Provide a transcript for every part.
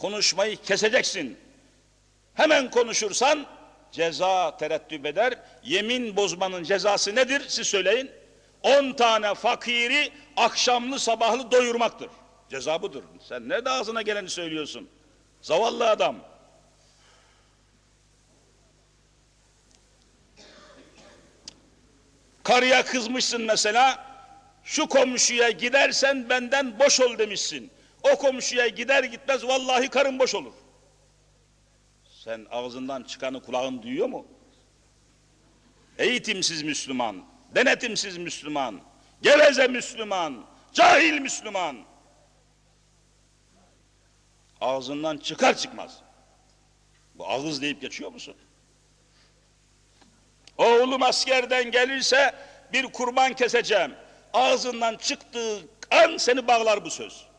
konuşmayı keseceksin. Hemen konuşursan ceza tereddüt eder. Yemin bozmanın cezası nedir? Siz söyleyin. 10 tane fakiri akşamlı sabahlı doyurmaktır. Ceza budur. Sen nerede ağzına geleni söylüyorsun? Zavallı adam. Karıya kızmışsın mesela. Şu komşuya gidersen benden boş ol demişsin. O komşuya gider gitmez vallahi karın boş olur. Sen ağzından çıkanı kulağın duyuyor mu? Eğitimsiz Müslüman, denetimsiz Müslüman, geveze Müslüman, cahil Müslüman. Ağzından çıkar çıkmaz. Bu ağız deyip geçiyor musun? Oğlum askerden gelirse bir kurban keseceğim. Ağzından çıktığı an seni bağlar bu söz.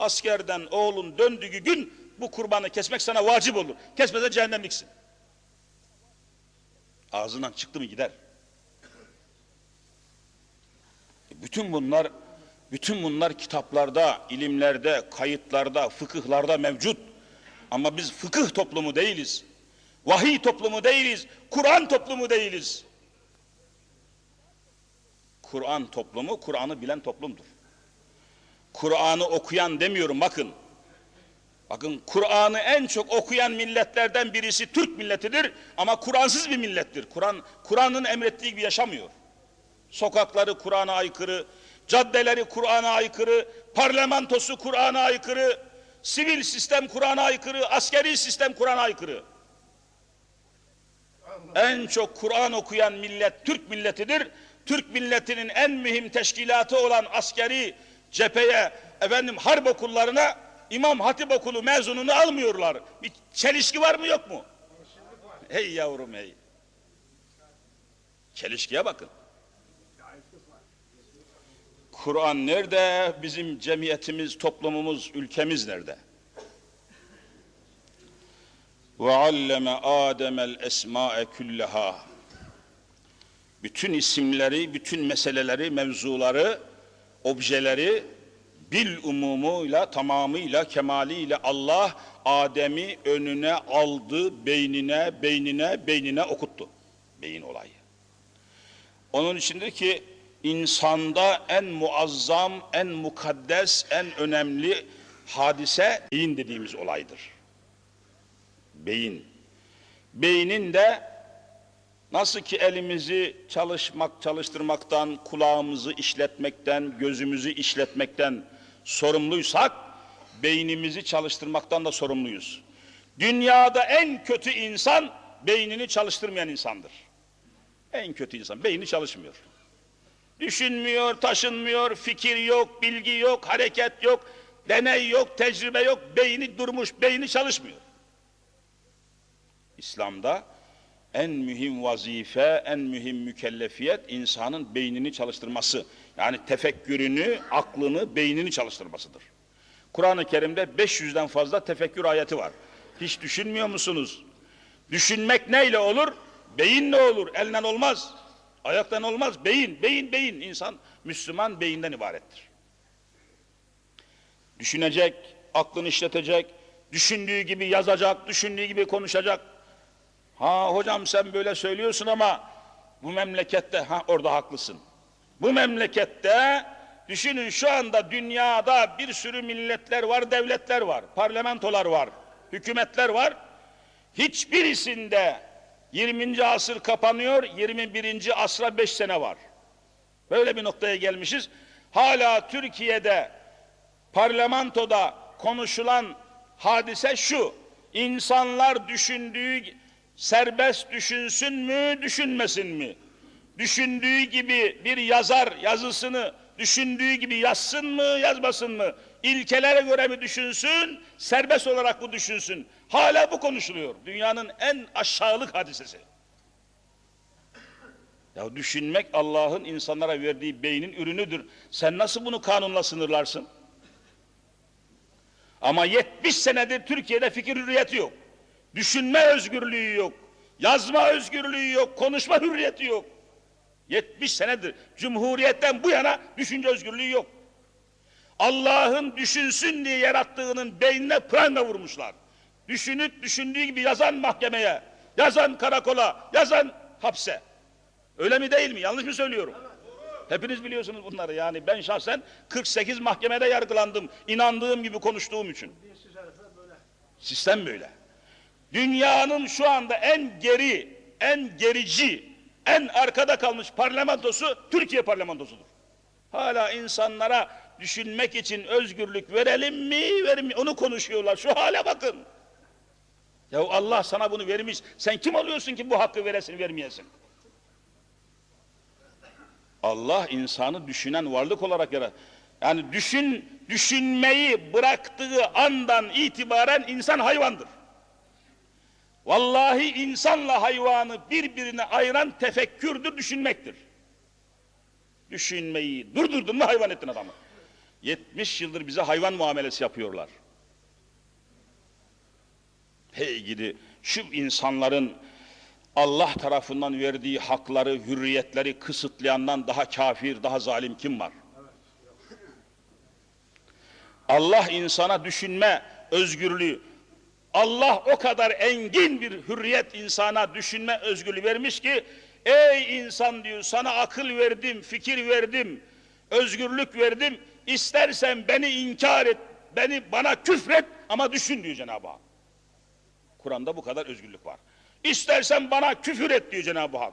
Askerden oğlun döndüğü gün bu kurbanı kesmek sana vacip olur. Kesmese cehennemliksin. Ağzından çıktı mı gider. Bütün bunlar bütün bunlar kitaplarda, ilimlerde, kayıtlarda, fıkıhlarda mevcut. Ama biz fıkıh toplumu değiliz. Vahiy toplumu değiliz. Kur'an toplumu değiliz. Kur'an toplumu, Kur'an'ı bilen toplumdur. Kur'an'ı okuyan demiyorum bakın. Bakın Kur'an'ı en çok okuyan milletlerden birisi Türk milletidir ama Kur'ansız bir millettir. Kur'an Kur'an'ın emrettiği gibi yaşamıyor. Sokakları Kur'an'a aykırı, caddeleri Kur'an'a aykırı, parlamentosu Kur'an'a aykırı, sivil sistem Kur'an'a aykırı, askeri sistem Kur'an'a aykırı. En çok Kur'an okuyan millet Türk milletidir. Türk milletinin en mühim teşkilatı olan askeri cepheye, efendim harp okullarına İmam Hatip okulu mezununu almıyorlar. Bir çelişki var mı yok mu? Hey yavrum hey. Çelişkiye bakın. Kur'an nerede? Bizim cemiyetimiz, toplumumuz, ülkemiz nerede? Ve alleme Adem'el esma'e küllaha. Bütün isimleri, bütün meseleleri, mevzuları, objeleri bil umumuyla, tamamıyla, kemaliyle Allah Adem'i önüne aldı, beynine, beynine, beynine okuttu. Beyin olayı. Onun içindir ki insanda en muazzam, en mukaddes, en önemli hadise beyin dediğimiz olaydır. Beyin. Beynin de Nasıl ki elimizi çalışmak, çalıştırmaktan, kulağımızı işletmekten, gözümüzü işletmekten sorumluysak, beynimizi çalıştırmaktan da sorumluyuz. Dünyada en kötü insan, beynini çalıştırmayan insandır. En kötü insan, beyni çalışmıyor. Düşünmüyor, taşınmıyor, fikir yok, bilgi yok, hareket yok, deney yok, tecrübe yok, beyni durmuş, beyni çalışmıyor. İslam'da, en mühim vazife, en mühim mükellefiyet insanın beynini çalıştırması. Yani tefekkürünü, aklını, beynini çalıştırmasıdır. Kur'an-ı Kerim'de 500'den fazla tefekkür ayeti var. Hiç düşünmüyor musunuz? Düşünmek neyle olur? Beyinle olur, elden olmaz. Ayaktan olmaz, beyin, beyin, beyin. İnsan, Müslüman beyinden ibarettir. Düşünecek, aklını işletecek, düşündüğü gibi yazacak, düşündüğü gibi konuşacak, Ha hocam sen böyle söylüyorsun ama bu memlekette ha orada haklısın. Bu memlekette düşünün şu anda dünyada bir sürü milletler var, devletler var, parlamentolar var, hükümetler var. Hiçbirisinde 20. asır kapanıyor, 21. asra 5 sene var. Böyle bir noktaya gelmişiz. Hala Türkiye'de parlamentoda konuşulan hadise şu. İnsanlar düşündüğü serbest düşünsün mü, düşünmesin mi? Düşündüğü gibi bir yazar yazısını düşündüğü gibi yazsın mı, yazmasın mı? İlkelere göre mi düşünsün, serbest olarak mı düşünsün? Hala bu konuşuluyor. Dünyanın en aşağılık hadisesi. Ya düşünmek Allah'ın insanlara verdiği beynin ürünüdür. Sen nasıl bunu kanunla sınırlarsın? Ama 70 senedir Türkiye'de fikir hürriyeti yok. Düşünme özgürlüğü yok. Yazma özgürlüğü yok. Konuşma hürriyeti yok. 70 senedir Cumhuriyetten bu yana düşünce özgürlüğü yok. Allah'ın düşünsün diye yarattığının beynine pranga vurmuşlar. Düşünüp düşündüğü gibi yazan mahkemeye, yazan karakola, yazan hapse. Öyle mi değil mi? Yanlış mı söylüyorum? Hepiniz biliyorsunuz bunları yani ben şahsen 48 mahkemede yargılandım inandığım gibi konuştuğum için. Sistem böyle. Dünyanın şu anda en geri, en gerici, en arkada kalmış parlamentosu Türkiye parlamentosudur. Hala insanlara düşünmek için özgürlük verelim mi, verir mi? Onu konuşuyorlar. Şu hale bakın. Ya Allah sana bunu vermiş. Sen kim oluyorsun ki bu hakkı veresin, vermeyesin? Allah insanı düşünen varlık olarak yarattı. Yani düşün, düşünmeyi bıraktığı andan itibaren insan hayvandır. Vallahi insanla hayvanı birbirine ayıran tefekkürdür, düşünmektir. Düşünmeyi durdurdun mu hayvan ettin adamı. 70 yıldır bize hayvan muamelesi yapıyorlar. Hey gidi şu insanların Allah tarafından verdiği hakları, hürriyetleri kısıtlayandan daha kafir, daha zalim kim var? Allah insana düşünme özgürlüğü, Allah o kadar engin bir hürriyet insana düşünme özgürlüğü vermiş ki, ey insan diyor sana akıl verdim, fikir verdim, özgürlük verdim, istersen beni inkar et, beni bana küfret ama düşün diyor Cenab-ı Hak. Kur'an'da bu kadar özgürlük var. İstersen bana küfür et diyor Cenab-ı Hak.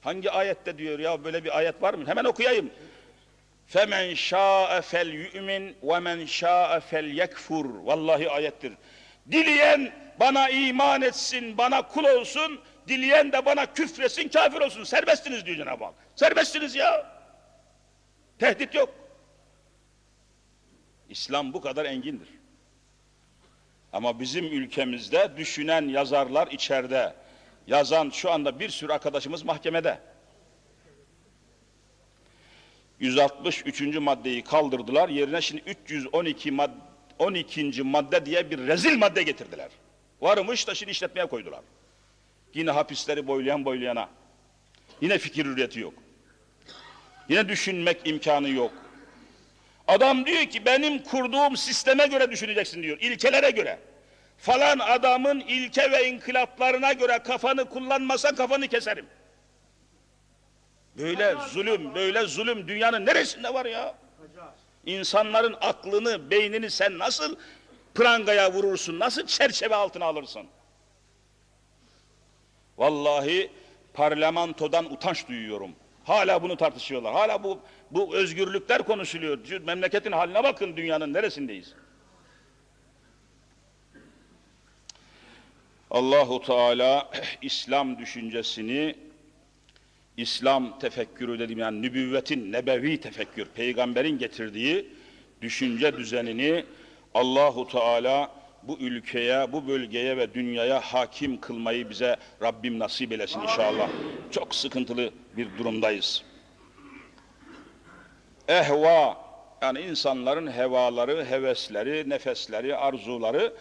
Hangi ayette diyor ya böyle bir ayet var mı? Hemen okuyayım. Femen şa'e fel yu'min ve men şa'e fel yekfur. Vallahi ayettir. Dileyen bana iman etsin, bana kul olsun, dileyen de bana küfresin, kafir olsun. Serbestsiniz diyor Cenab-ı Hak. Serbestsiniz ya. Tehdit yok. İslam bu kadar engindir. Ama bizim ülkemizde düşünen yazarlar içeride. Yazan şu anda bir sürü arkadaşımız mahkemede. 163. maddeyi kaldırdılar. Yerine şimdi 312 mad 12. madde diye bir rezil madde getirdiler. Varmış da şimdi işletmeye koydular. Yine hapisleri boylayan boylayana. Yine fikir hürriyeti yok. Yine düşünmek imkanı yok. Adam diyor ki benim kurduğum sisteme göre düşüneceksin diyor. ilkelere göre. Falan adamın ilke ve inkılaplarına göre kafanı kullanmasa kafanı keserim. Böyle zulüm, böyle zulüm dünyanın neresinde var ya? İnsanların aklını, beynini sen nasıl prangaya vurursun, nasıl çerçeve altına alırsın? Vallahi parlamentodan utanç duyuyorum. Hala bunu tartışıyorlar. Hala bu bu özgürlükler konuşuluyor. Memleketin haline bakın dünyanın neresindeyiz? Allahu Teala İslam düşüncesini İslam tefekkürü dedim yani nübüvvetin nebevi tefekkür peygamberin getirdiği düşünce düzenini Allahu Teala bu ülkeye, bu bölgeye ve dünyaya hakim kılmayı bize Rabbim nasip eylesin inşallah. Çok sıkıntılı bir durumdayız. Ehva yani insanların hevaları, hevesleri, nefesleri, arzuları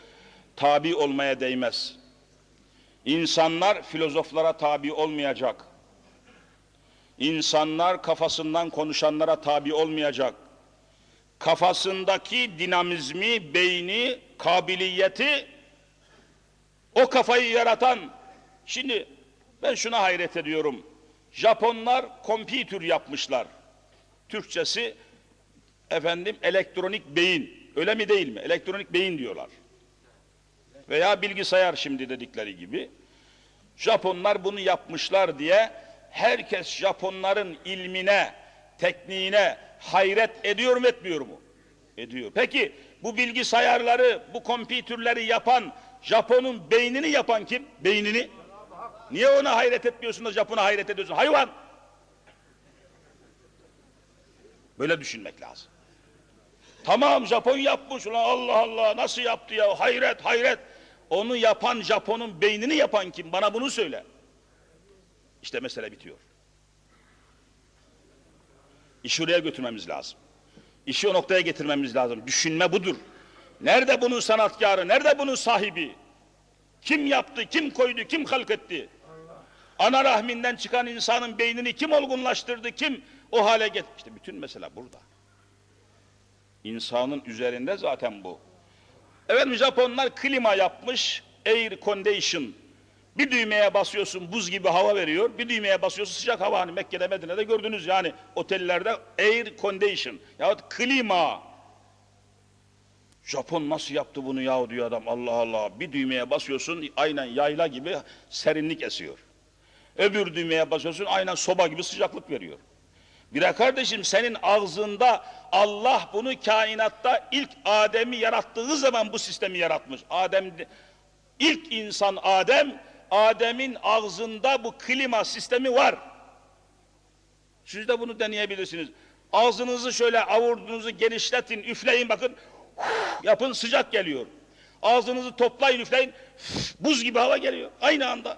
tabi olmaya değmez. İnsanlar filozoflara tabi olmayacak. İnsanlar kafasından konuşanlara tabi olmayacak. Kafasındaki dinamizmi, beyni, kabiliyeti o kafayı yaratan şimdi ben şuna hayret ediyorum. Japonlar kompütür yapmışlar. Türkçesi efendim elektronik beyin. Öyle mi değil mi? Elektronik beyin diyorlar. Veya bilgisayar şimdi dedikleri gibi. Japonlar bunu yapmışlar diye herkes Japonların ilmine, tekniğine hayret ediyor mu etmiyor mu? Ediyor. Peki bu bilgisayarları, bu kompütürleri yapan, Japon'un beynini yapan kim? Beynini. Niye ona hayret etmiyorsun da Japon'a hayret ediyorsun? Hayvan! Böyle düşünmek lazım. Tamam Japon yapmış ulan Allah Allah nasıl yaptı ya hayret hayret. Onu yapan Japon'un beynini yapan kim? Bana bunu söyle. İşte mesele bitiyor. İşi oraya götürmemiz lazım. İşi o noktaya getirmemiz lazım. Düşünme budur. Nerede bunun sanatkarı, nerede bunun sahibi? Kim yaptı, kim koydu, kim halk etti? Ana rahminden çıkan insanın beynini kim olgunlaştırdı, kim o hale getirdi? İşte bütün mesele burada. İnsanın üzerinde zaten bu. Efendim Japonlar klima yapmış, air condition. Bir düğmeye basıyorsun buz gibi hava veriyor, bir düğmeye basıyorsun sıcak hava. Hani Mekke'de Medine'de gördünüz yani otellerde air condition yahut klima. Japon nasıl yaptı bunu yahu diyor adam Allah Allah. Bir düğmeye basıyorsun aynen yayla gibi serinlik esiyor. Öbür düğmeye basıyorsun aynen soba gibi sıcaklık veriyor. Bire kardeşim senin ağzında Allah bunu kainatta ilk Adem'i yarattığı zaman bu sistemi yaratmış. Adem ilk insan Adem, Adem'in ağzında bu klima sistemi var. Siz de bunu deneyebilirsiniz. Ağzınızı şöyle avurdunuzu genişletin, üfleyin bakın. Yapın sıcak geliyor. Ağzınızı toplayın, üfleyin. Buz gibi hava geliyor. Aynı anda.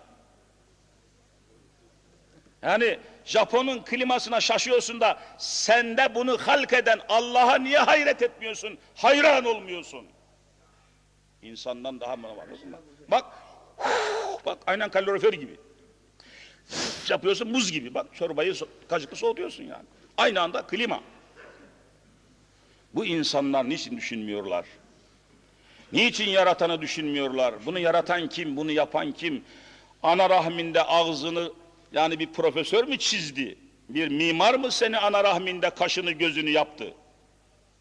Yani Japon'un klimasına şaşıyorsun da sende bunu halk eden Allah'a niye hayret etmiyorsun? Hayran olmuyorsun. İnsandan daha mı var? Bak, bak aynen kalorifer gibi. Yapıyorsun buz gibi. Bak çorbayı kaşıklı soğutuyorsun yani. Aynı anda klima. Bu insanlar niçin düşünmüyorlar? Niçin yaratanı düşünmüyorlar? Bunu yaratan kim? Bunu yapan kim? Ana rahminde ağzını yani bir profesör mü çizdi? Bir mimar mı seni ana rahminde kaşını gözünü yaptı?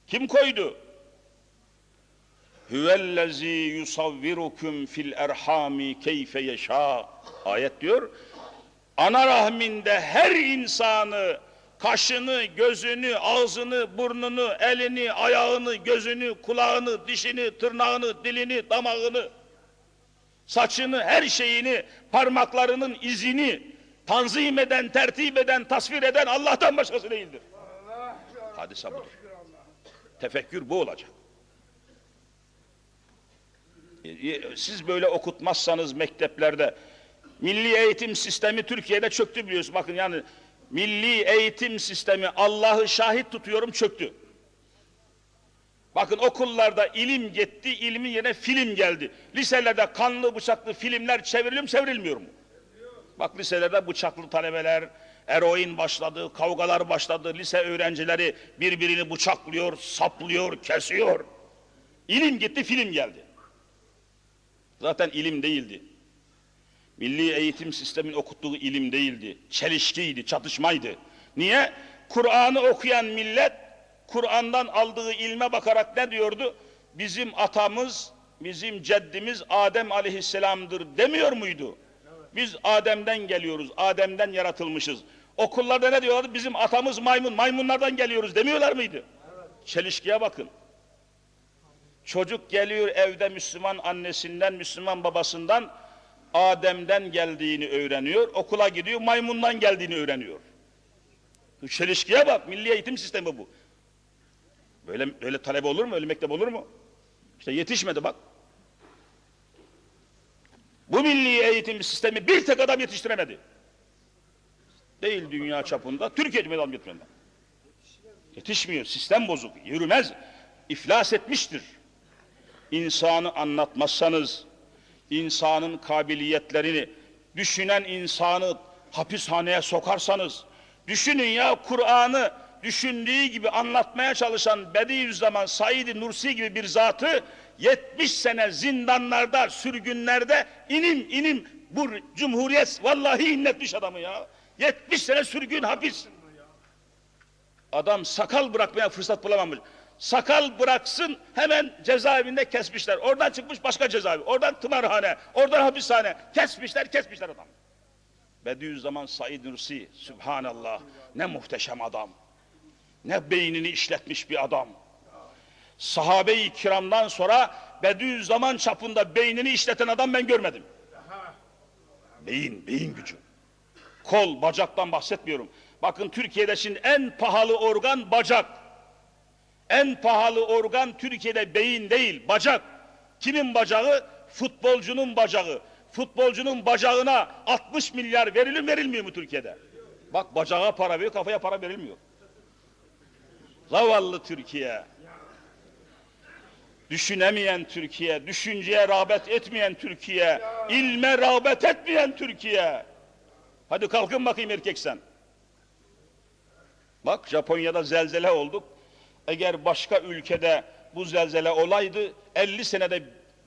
Kim koydu? Hüvellezî yusavvirukum fil erhami keyfe yeşâ. Ayet diyor. Ana rahminde her insanı kaşını, gözünü, ağzını, burnunu, elini, ayağını, gözünü, kulağını, dişini, tırnağını, dilini, damağını, saçını, her şeyini, parmaklarının izini tanzim eden, tertip eden, tasvir eden Allah'tan başkası değildir. Hadise budur. Tefekkür bu olacak. Siz böyle okutmazsanız mekteplerde, milli eğitim sistemi Türkiye'de çöktü biliyorsunuz. Bakın yani milli eğitim sistemi Allah'ı şahit tutuyorum çöktü. Bakın okullarda ilim gitti, ilmin yerine film geldi. Liselerde kanlı bıçaklı filmler çevriliyor mu çevrilmiyor mu? Bak liselerde bıçaklı talebeler, eroin başladı, kavgalar başladı, lise öğrencileri birbirini bıçaklıyor, saplıyor, kesiyor. İlim gitti, film geldi. Zaten ilim değildi. Milli eğitim sistemin okuttuğu ilim değildi. Çelişkiydi, çatışmaydı. Niye? Kur'an'ı okuyan millet Kur'an'dan aldığı ilme bakarak ne diyordu? Bizim atamız, bizim ceddimiz Adem aleyhisselamdır demiyor muydu? Biz Adem'den geliyoruz, Adem'den yaratılmışız. Okullarda ne diyorlardı? Bizim atamız maymun, maymunlardan geliyoruz demiyorlar mıydı? Çelişkiye bakın. Çocuk geliyor evde Müslüman annesinden, Müslüman babasından Adem'den geldiğini öğreniyor. Okula gidiyor, maymundan geldiğini öğreniyor. Çelişkiye bak, milli eğitim sistemi bu. Böyle böyle talep olur mu? Öyle mektep olur mu? İşte yetişmedi bak. Bu milli eğitim sistemi bir tek adam yetiştiremedi. Değil dünya çapında, Türkiye'de adam yetiştiremedi. Yetişmiyor, sistem bozuk, yürümez, iflas etmiştir. İnsanı anlatmazsanız, insanın kabiliyetlerini, düşünen insanı hapishaneye sokarsanız, düşünün ya Kur'an'ı düşündüğü gibi anlatmaya çalışan Bediüzzaman Said Nursi gibi bir zatı 70 sene zindanlarda, sürgünlerde inim inim bu cumhuriyet vallahi inletmiş adamı ya. 70 sene sürgün hapis. Adam sakal bırakmaya fırsat bulamamış. Sakal bıraksın hemen cezaevinde kesmişler. Oradan çıkmış başka cezaevi. Oradan tımarhane, oradan hapishane. Kesmişler, kesmişler adam. Bediüzzaman Said Nursi, Subhanallah. Ne muhteşem adam. Ne beynini işletmiş bir adam. Sahabe-i kiramdan sonra Bediüzzaman çapında beynini işleten adam ben görmedim. Beyin, beyin gücü. Kol, bacaktan bahsetmiyorum. Bakın Türkiye'de şimdi en pahalı organ bacak. En pahalı organ Türkiye'de beyin değil, bacak. Kimin bacağı? Futbolcunun bacağı. Futbolcunun bacağına 60 milyar verilir mi verilmiyor mu Türkiye'de? Bak bacağa para veriyor, kafaya para verilmiyor. Zavallı Türkiye. Düşünemeyen Türkiye, düşünceye rağbet etmeyen Türkiye, ilme rağbet etmeyen Türkiye. Hadi kalkın bakayım erkek sen. Bak Japonya'da zelzele olduk. Eğer başka ülkede bu zelzele olaydı 50 senede